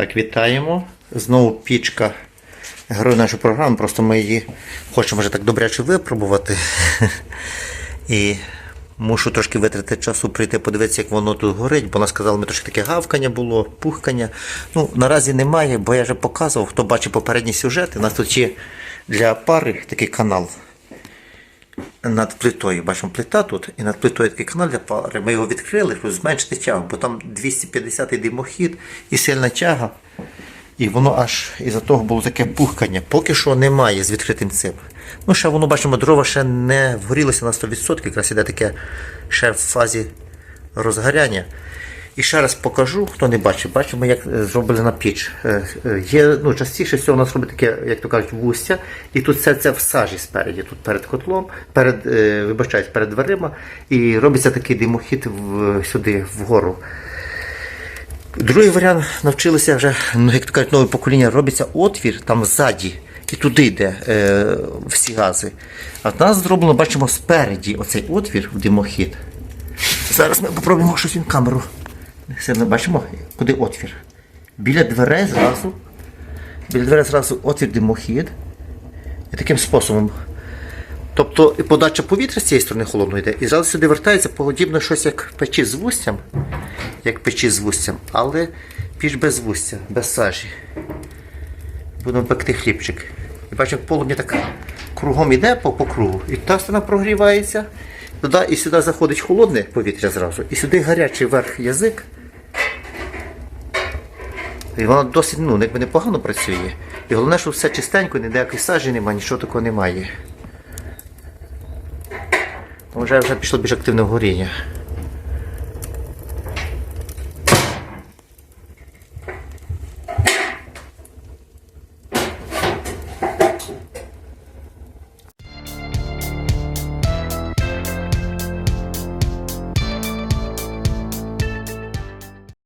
Так, вітаємо. Знову пічка. Герой нашої програми, просто ми її хочемо вже так добряче випробувати. І мушу трошки витратити часу прийти подивитися, як воно тут горить, бо вона сказала, ми трошки таке гавкання було, пухкання. Ну, наразі немає, бо я вже показував, хто бачив попередні сюжети. У нас тут є для пари такий канал над плитою. Бачимо плита тут, і над плитою такий канал для пари. Ми його відкрили, щоб зменшити тягу, бо там 250-й димохід і сильна тяга. І воно аж із-за того було таке пухкання. Поки що немає з відкритим цим. Ну, ще воно, бачимо, дрова ще не вгорілося на 100%, якраз іде таке ще в фазі розгоряння. І ще раз покажу, хто не бачив, бачимо, як е, зроблена піч. Е, е, Є, ну, частіше всього у нас робить таке, як то кажуть, вустя, і тут все це в сажі спереді, тут перед котлом, перед, е, вибачаюсь, перед дверима, і робиться такий димохід в, сюди, вгору. Другий варіант навчилися вже, ну, як то кажуть, нове покоління, робиться отвір там ззаді, і туди йде е, всі гази. А в нас зроблено, бачимо, спереді оцей отвір в димохід. Зараз ми попробуємо щось він камеру. Сильно бачимо, куди отвір. Біля дверей зразу. Біля дверей зразу отвір димохід. І таким способом. Тобто і подача повітря з цієї сторони холодно йде, і зразу сюди вертається подібно щось як печі з вустям, як печі з вустям, але піч без вустя, без сажі. Будемо пекти хлібчик. І бачимо, полум'я так кругом іде по, по кругу. І та сторона прогрівається, туди і сюди заходить холодне повітря зразу, і сюди гарячий верх язик. І воно досить ну, якби непогано працює. І головне, що все чистенько, ніде якоїсь сажі немає, нічого такого немає. Вже вже пішло більш активне горіння.